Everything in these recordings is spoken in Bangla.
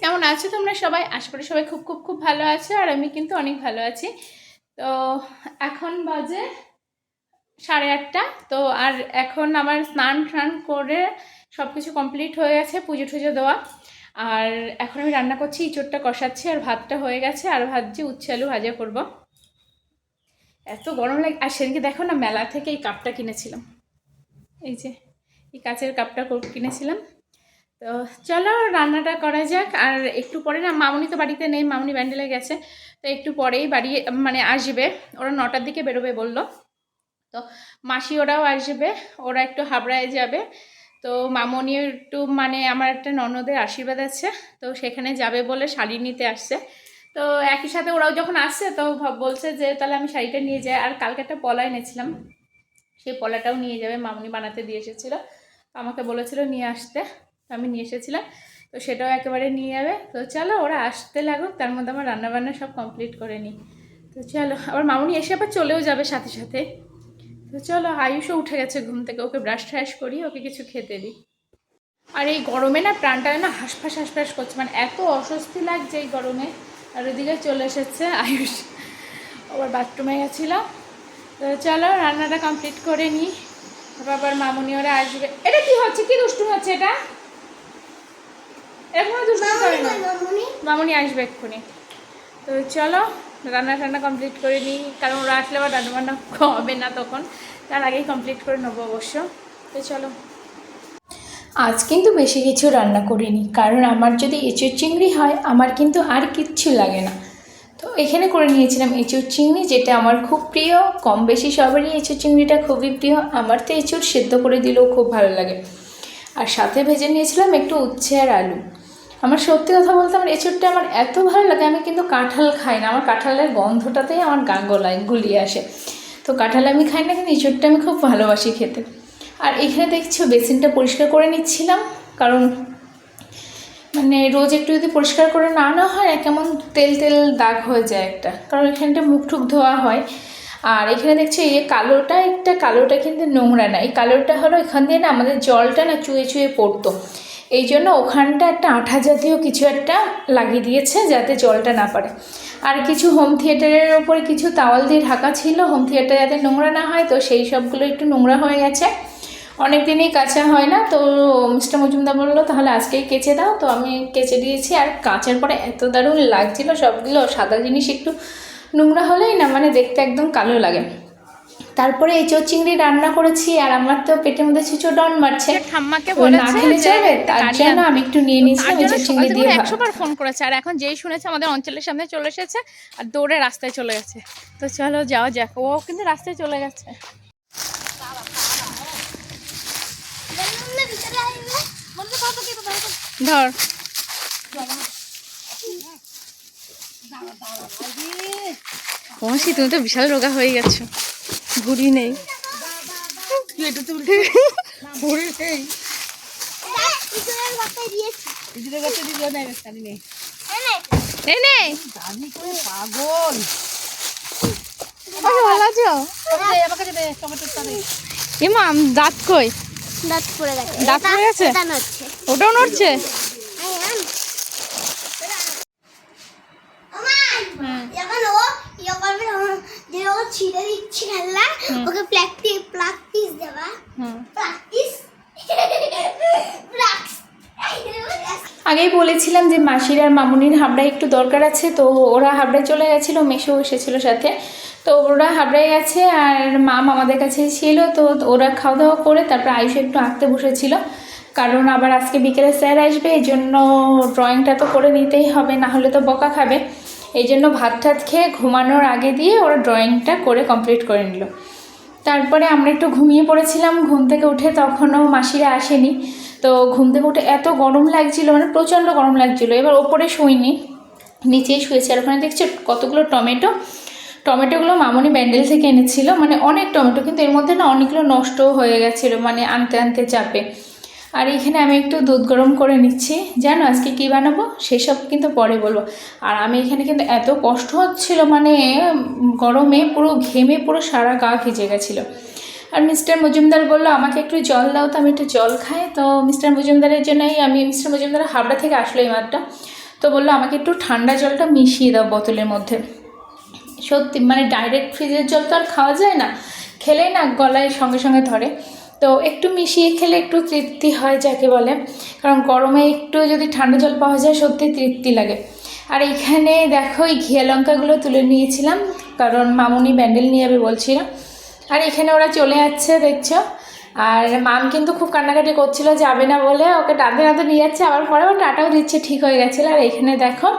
কেমন আছো তোমরা সবাই? আশা করি সবাই খুব খুব খুব ভালো আছো আর আমি কিন্তু অনেক ভালো আছি। তো এখন বাজে সাড়ে আটটা। তো আর এখন আমার স্নান টান করে সব কিছু কমপ্লিট হয়ে গেছে, পুজো টুজো দেওয়া। আর এখন আমি রান্না করছি, ইঁচড়টা কষাচ্ছি আর ভাতটা হয়ে গেছে। আর ভাবছি উচ্ছে আলু ভাজা করব। এত গরম লাগে, আর সেদিনকে দেখো না, মেলা থেকে এই কাপটা কিনেছিলাম। এই যে, এই কাচের কাপটা কিনেছিলাম। তো চলো রান্নাটা করা যাক। আর একটু পরে না, মামুনি তো বাড়িতে নেই, মামুনি ব্যান্ডেলে গেছে। তো একটু পরেই বাড়ি মানে আসবে। ওরা নটার দিকে বেরোবে বলল। তো মাসি ওরাও আসবে, ওরা একটু হাবড়ায় যাবে। তো মামনি একটু মানে আমার একটা ননদের আশীর্বাদ আছে, তো সেখানে যাবে বলে শাড়ি নিতে আসছে। তো একই সাথে ওরাও যখন আসছে, তো বলছে যে, তাহলে আমি শাড়িটা নিয়ে যাই। আর কালকে একটা পলা এনেছিলাম। সেই পলাটাও নিয়ে যাবে, মামনি বানাতে দিয়ে এসেছিল। আমাকে বলেছিল নিয়ে আসতে। আমি নিয়ে এসেছিলাম। তো সেটাও একেবারে নিয়ে যাবে। তো চলো ওরা আসতে লাগুক, তার মধ্যে আমার রান্নাবান্না সব কমপ্লিট করে নিই। তো চলো, আবার মামুনি এসে আবার চলেও যাবে সাথে সাথে। তো চলো, আয়ুষও উঠে গেছে ঘুম থেকে, ওকে ব্রাশ ট্রাশ করি ওকে কিছু খেতে দিই। আর এই গরমে না প্রাণটা না হাঁসফাঁস হাঁসফাঁস করছে মানে এত অস্বস্তি লাগছে এই গরমে। আর ওদিকে চলে এসেছে আয়ুষ। আবার বাথরুমে গেছিল। তো চলো, রান্নাটা কমপ্লিট করে নিই। আবার মামনি ওরা আসবে। এটা কি হচ্ছে? কি দুষ্টু হচ্ছে এটা? এরকম দুষ্টু করে না মামনি আসবে এক্ষুনি। তো চলো রান্না টান্না কমপ্লিট করে নিই কারণ ওরা আসলে আবার রান্না বান্না হবে না তখন। তার আগেই কমপ্লিট করে নেব অবশ্য। তো চলো। আজ কিন্তু বেশি কিছু রান্না করিনি কারণ আমার যদি এঁচুর চিংড়ি হয় আমার কিন্তু আর কিচ্ছু লাগে না। তো এখানে করে নিয়েছিলাম এঁচুর চিংড়ি যেটা আমার খুব প্রিয়। কম বেশি সবারই এঁচুর চিংড়িটা খুবই প্রিয়। আমার তো এঁচুর সেদ্ধ করে দিলেও খুব ভালো লাগে। আর সাথে ভেজে নিয়েছিলাম একটু উচ্ছে আর আলু। আমার সত্যি কথা বলতে আমার এঁচুরটা আমার এত ভালো লাগে, আমি কিন্তু কাঁঠাল খাই না। আমার কাঁঠালের গন্ধটাতেই আমার গা গলায় গুলিয়ে আসে। তো কাঁঠাল আমি খাই না, কিন্তু এঁচুরটা আমি খুব ভালোবাসি খেতে। আর এখানে দেখছ, বেসিনটা পরিষ্কার করে নিচ্ছিলাম, কারণ মানে রোজ একটু যদি পরিষ্কার করে না না হয় না কেমন তেল তেল দাগ হয়ে যায় একটা। কারণ এখানটা মুখ টুক ধোয়া হয়। আর এখানে দেখছ, এই কালোটা একটা, কালোটা কিন্তু নোংরা না। এই কালোটা হলো এখান দিয়ে না আমাদের জলটা না চুয়ে চুয়ে পড়তো। এই জন্য ওখানটা একটা আঠা জাতীয় কিছু একটা লাগিয়ে দিয়েছে যাতে জলটা না পারে আর কিছু হোম থিয়েটারের ওপরে কিছু তাওয়াল দিয়ে ঢাকা ছিল হোম থিয়েটার যাতে নোংরা না হয়, তো সেই সবগুলো একটু নোংরা হয়ে গেছে। অনেক দিনই কাঁচা হয় না, তো মিস্টার মজুমদার বলল, তাহলে আজকেই কেচে দাও। তো আমি কেচে দিয়েছি, আর কাচার পরে এত দারুণ লাগছিল সবগুলো। সাদা জিনিস একটু নোংরা হলেই না মানে দেখতে একদম কালো লাগে। তারপরে এঁচোর চিংড়ি রান্না করেছি আর আমার তো পেটের মধ্যে ছিচো ডন মারছে। ঠাম্মাকে যাবে তার জন্য আমি একটু নিয়ে নিয়েছিলাম এঁচোর চিংড়ি দিয়ে ভাত। একশো বার ফোন করেছে আর এখন যেই শুনেছে আমাদের অঞ্চলের সামনে চলে এসেছে আর দৌড়ে রাস্তায় চলে গেছে। তো চলো যাওয়া যাক ও কিন্তু রাস্তায় চলে গেছে। ধর। তুমি তো বিশাল রোগা হয়ে গেছো। ঘুরি নেই। এই নে। পাগল। ভালো আছো ইমাম দাঁত কই? দাঁত পড়ে গেছে। দাঁত পড়ে গেছে? ওটাও নড়ছে? যখন ও ইয়ে করবে তখন যে ও ছিঁড়ে দিচ্ছে ওকে প্র্যাকটিস প্র্যাকটিস প্র্যাকটিস আগেই বলেছিলাম যে মাসির আর মামুনির হাবড়ায় একটু দরকার আছে তো ওরা হাবড়ায় চলে গেছিল মেশো এসেছিল সাথে। তো ওরা হাবড়ায় গেছে আর মাম আমাদের কাছে ছিল তো ওরা খাওয়া দাওয়া করে তারপর আয়ুষ একটু আঁকতে বসেছিল। কারণ আবার আজকে বিকেলে স্যার আসবে এই জন্য ড্রয়িংটা তো করে নিতেই হবে না হলে তো বকা খাবে। এই জন্য ভাত টাত খেয়ে ঘুমানোর আগে দিয়ে ওরা ড্রয়িংটা করে কমপ্লিট করে নিল। তারপরে আমরা একটু ঘুমিয়ে পড়েছিলাম, ঘুম থেকে উঠে তখনও মাসিরা আসেনি। তো ঘুম থেকে উঠে এত গরম লাগছিল মানে প্রচণ্ড গরম লাগছিল। এবার ওপরে শুইনি, নিচেই শুয়েছি। আর ওখানে দেখছি কতগুলো টমেটো? টমেটোগুলো মামনি ব্যান্ডেল থেকে এনেছিল মানে অনেক টমেটো, কিন্তু এর মধ্যে না অনেকগুলো নষ্টও হয়ে গেছিল মানে আনতে আনতে চাপে। আর এখানে আমি একটু দুধ গরম করে নিচ্ছি। জানো আজকে কী বানাবো? সেসব কিন্তু পরে বলব। আর আমি এখানে কিন্তু এত কষ্ট হচ্ছিল মানে গরমে পুরো ঘেমে পুরো সারা গা ভিজে গেছিল। আর মিস্টার মজুমদার বলল, আমাকে একটু জল দাও তো, আমি একটু জল খাই। তো মিস্টার মজুমদারের জন্যই আমি, মিস্টার মজুমদার হাবড়া থেকে আসলো এই মাত্র। তো বলল, আমাকে একটু ঠান্ডা জলটা মিশিয়ে দাও বোতলের মধ্যে। সত্যি মানে ডাইরেক্ট ফ্রিজের জল তো আর খাওয়া যায় না। খেলে না গলায় সঙ্গে সঙ্গে ধরে। তো একটু মিশিয়ে খেলে একটু তৃপ্তি হয় যাকে বলে। কারণ গরমে একটু যদি ঠান্ডা জল পাওয়া যায়, সত্যি তৃপ্তি লাগে। আর এইখানে দেখো, এই ঘিয়া লঙ্কাগুলো তুলে নিয়েছিলাম, কারণ মামুনি ব্যান্ডেল নিয়ে যাবে বলছিল। আর এখানে ওরা চলে যাচ্ছে, দেখছ? আর মাম কিন্তু খুব কান্নাকাটি করছিল, যাবে না বলে ওকে টানতে টানতে নিয়ে যাচ্ছে, আবার পরে ও টাটাও দিচ্ছে, ঠিক হয়ে গেছিল। আর এখানে দেখো,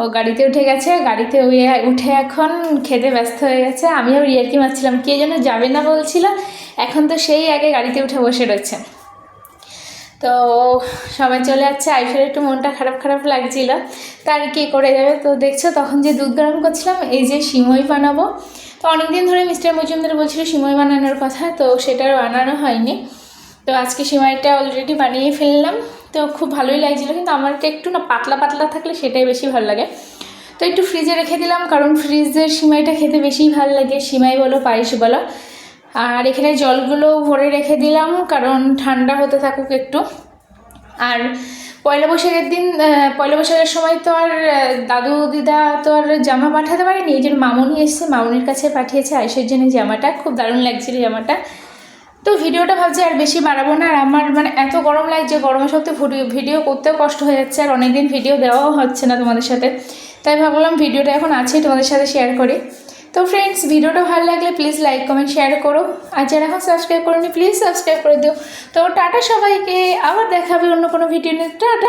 ও গাড়িতে উঠে গেছে, গাড়িতে উঠে এখন খেতে ব্যস্ত হয়ে গেছে। আমিও রিয়ার্কি মারছিলাম, কে যেন যাবে না বলছিল এখন তো সেই আগে গাড়িতে উঠে বসে রয়েছে। তো সবাই চলে যাচ্ছে। আইফের একটু মনটা খারাপ খারাপ লাগছিল। তার কি করে যাবে? তো দেখছ, তখন যে দুধ গরম করছিলাম, এই যে সিমই বানাবো। তো অনেকদিন ধরে মিস্টার মজুমদার বলছিল সিমই বানানোর কথা, তো সেটার বানানো হয়নি। তো আজকে সিমাইটা অলরেডি বানিয়ে ফেললাম। তো খুব ভালোই লাগছিল, কিন্তু আমারটা একটু না পাতলা পাতলা থাকলে সেটাই বেশি ভালো লাগে। তো একটু ফ্রিজে রেখে দিলাম, কারণ ফ্রিজের সিমাইটা খেতে বেশি ভালো লাগে। সিমাই বলো, পায়েস বলো। আর এখানে জলগুলো ভরে রেখে দিলাম, কারণ ঠান্ডা হতে থাকুক একটু। আর পয়লা বৈশাখের দিন পয়লা বৈশাখের সময় তো আর দাদু, দিদা তো আর জামা পাঠাতে পারেনি। এই যে মামুনি এসছে, মামুনির কাছে পাঠিয়েছে আয়ুষের জন্য জামাটা। খুব দারুণ লাগছিল জামাটা। তো ভিডিওটা ভাবছি আর বেশি বাড়াবো না। আর আমার মানে এত গরম লাগছে গরমে সত্যি ভিডিও ভিডিও করতেও কষ্ট হয়ে যাচ্ছে, আর অনেকদিন ভিডিও দেওয়াও হচ্ছে না তোমাদের সাথে। তাই ভাবলাম ভিডিওটা এখন আছে, তোমাদের সাথে শেয়ার করি। তো ফ্রেন্ডস ভিডিওটা ভালো লাগলে প্লিজ লাইক কমেন্ট শেয়ার করো। আর যারা এখন সাবস্ক্রাইব করোনি প্লিজ সাবস্ক্রাইব করে দিও। তো টাটা সবাইকে, আবার দেখাবে অন্য কোনো ভিডিও নিয়ে। টাটা!